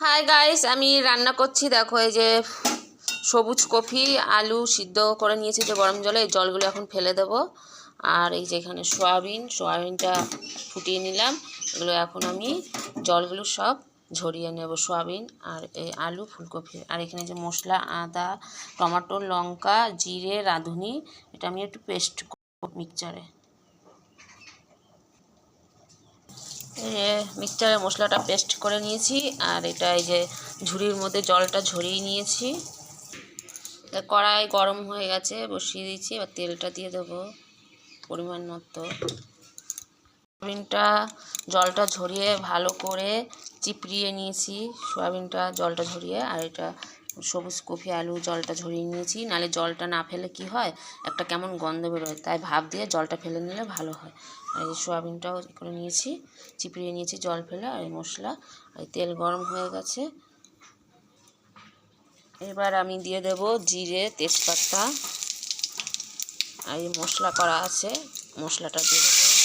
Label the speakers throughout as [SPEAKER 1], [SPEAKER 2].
[SPEAKER 1] Hi guys আমি রান্না করছি, দেখো, এই যে সবুজ কফি, আলু সিদ্ধ করে নিয়েছি যে গরম জলে, এই জলগুলো এখন ফেলে দেব। আর এই যে এখানে সয়াবিন, সয়াবিনটা ফুটিয়ে নিলাম। এগুলো এখন আমি জলগুলো সব ঝরিয়ে নেব, সয়াবিন আর এই আলু, ফুলকপি। আর এখানে যে মশলা, আদা, টমেটো, লঙ্কা, জিরে, রাঁধুনি, এটা আমি একটু পেস্ট মিক্সচারে মিক্সচারে মশলাটা পেস্ট করে নিয়েছি, আর এটা এই যে ঝুড়ির মধ্যে জলটা ঝরিয়ে নিয়েছি। কড়াই গরম হয়ে গেছে, বসিয়ে দিয়েছি, এবার তেলটা দিয়ে দেবো পরিমাণ মতো। সয়াবিনটা, জলটা ঝরিয়ে ভালো করে চিপড়িয়ে নিয়েছি, সয়াবিনটা, জলটা ঝরিয়ে, আর এটা সবুজ কফি, আলু, জলটা ঝরিয়ে নিয়েছি। নালে জলটা না ফেলে কি হয়? একটা কেমন গন্ধ বেরোয়। তাই ভাব দিয়ে জলটা ফেলে নিলে ভালো হয়। আর এই সোয়াবিনটাও করে নিয়েছি। চিপড়িয়ে নিয়েছি জল ফেলে আর এই মশলা। আর তেল গরম হয়ে গেছে। এবার আমি দিয়ে দেব জিরে, তেজপাতা। আর এই মশলা করা আছে। মশলাটা দিয়ে দেবো।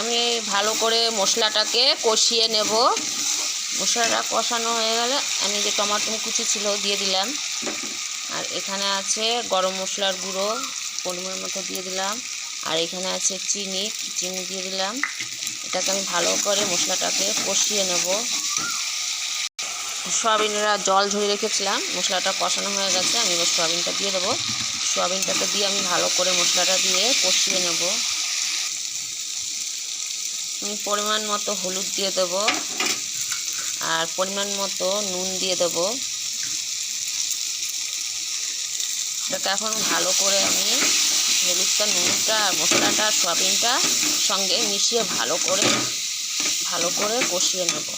[SPEAKER 1] আমি ভালো করে মশলাটাকে কষিয়ে নেব। মশলাটা কষানো হয়ে গেলে আমি যে টমাটো কুচি ছিল দিয়ে দিলাম। আর এখানে আছে গরম মশলার গুঁড়ো, পরিমাণ মতো দিয়ে দিলাম। আর এখানে আছে চিনি চিনি দিয়ে দিলাম। এটাকে আমি ভালো করে মশলাটাকে কষিয়ে নেব। সয়াবিনেরা জল ঝরিয়ে রেখেছিলাম, মশলাটা কষানো হয়ে গেছে, আমি এবার সয়াবিনটা দিয়ে দেবো। সয়াবিনটাকে দিয়ে আমি ভালো করে মশলাটা দিয়ে কষিয়ে নেব। আমি পরিমাণ মতো হলুদ দিয়ে দেব আর পরিমাণ মতো নুন দিয়ে দেব। এটাকে এখন ভালো করে আমি হলুদটা, নুনটা আর মশলাটা, সয়াবিনটা সঙ্গে মিশিয়ে ভালো করে ভালো করে কষিয়ে নেব।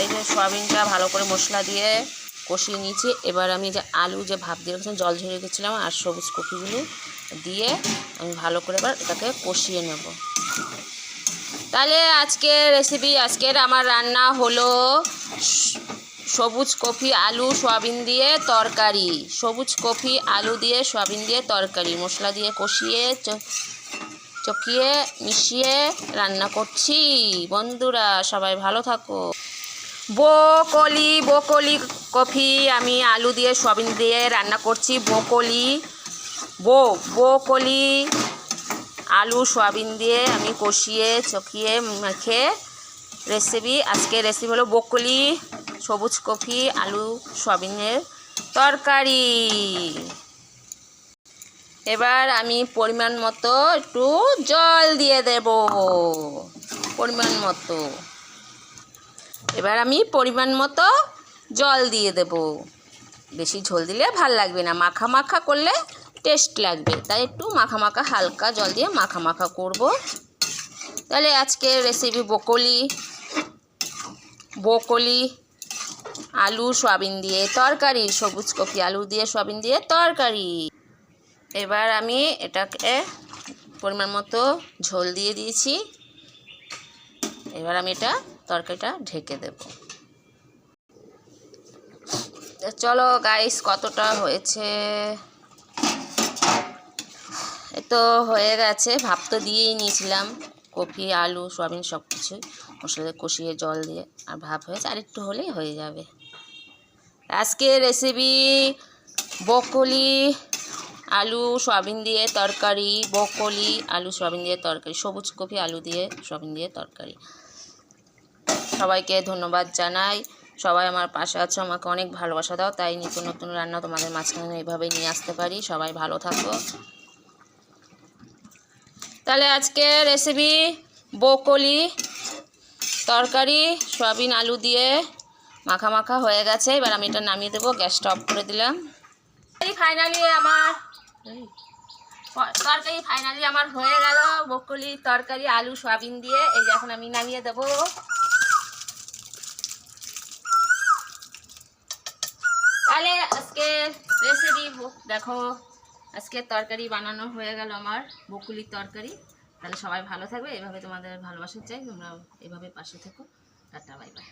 [SPEAKER 1] এই যে সয়াবিনটা ভালো করে মশলা দিয়ে কষিয়ে নিয়েছি। এবার আমি যে আলু যে ভাপ দিয়ে রেখেছিলাম, জল ঝরে রেখেছিলাম আর সবুজ কপিগুলো দিয়ে আমি ভালো করে এবার এটাকে কষিয়ে নেব। তাহলে আজকের রেসিপি আজকের আমার রান্না হলো সবুজ কফি আলু, সয়াবিন দিয়ে তরকারি। সবুজ কফি আলু দিয়ে, সয়াবিন দিয়ে তরকারি। মশলা দিয়ে কষিয়ে চকিয়ে, মিশিয়ে রান্না করছি। বন্ধুরা, সবাই ভালো থাকো। বকলি বকলি কফি আমি আলু দিয়ে, সয়াবিন দিয়ে রান্না করছি। বকলি বো বকলি আলু, সয়াবিন দিয়ে আমি কষিয়ে, চকিয়ে মেখে রেসিপি আজকে রেসিপি হলো বকলি সবুজ কফি, আলু, সয়াবিনের তরকারি। এবার আমি পরিমাণ মতো একটু জল দিয়ে দেব। পরিমাণ মতো। এবার আমি পরিমাণ মতো জল দিয়ে দেব। বেশি ঝোল দিলে ভালো লাগবে না। মাখা মাখা করলে টেস্ট লাগবে। তাই একটু মাখা মাখা হালকা জল দিয়ে মাখা মাখা করব। তাহলে আজকে রেসিপি বকলি বকলি আলু, সয়াবিন দিয়ে তরকারি, সবুজ কপি, আলু দিয়ে, সয়াবিন দিয়ে তরকারি। এবার আমি এটাকে পরিমাণ মতো ঝোল দিয়ে দিয়েছি। এবার আমি এটা তরকারিটা ঢেকে দেব। চলো গাইস কতটা হয়েছে? তো হয়ে গেছে, ভাপ তো দিয়েই নিয়েছিলাম। কফি আলু, সোয়াবিন সব কিছুই মশলা কষিয়ে জল দিয়ে আর ভাপ হয়েছে, আর একটু হলেই হয়ে যাবে। আজকে রেসিপি বকলি আলু, সোয়াবিন দিয়ে তরকারি বকলি আলু, সোয়াবিন দিয়ে তরকারি, সবুজ কফি আলু দিয়ে সোয়াবিন দিয়ে তরকারি। সবাইকে ধন্যবাদ জানাই। সবাই আমার পাশে আছো, আমাকে অনেক ভালোবাসা দাও। তাই নিত্য নতুন রান্না তোমাদের মাঝখানে এইভাবেই নিয়ে আসতে পারি। সবাই ভালো থাকো। তাহলে আজকে রেসিপি বকলি তরকারি, সয়াবিন আলু দিয়ে মাখা মাখা হয়ে গেছে। এবার আমি এটা নামিয়ে দেবো, গ্যাসটা অফ করে দিলাম। ফাইনালি আমার তরকারি ফাইনালি আমার হয়ে গেল। বকলি তরকারি, আলু, সয়াবিন দিয়ে। এই এখন আমি নামিয়ে দেবো তাহলে আজকে রেসিপি দেখো, আজকে তরকারি বানানো হয়ে গেল আমার, বকুলির তরকারি। তাহলে সবাই ভালো থাকবে, এভাবে তোমাদের ভালোবাসা চাই, তোমরা এভাবে পাশে থেকো। Tata bye bye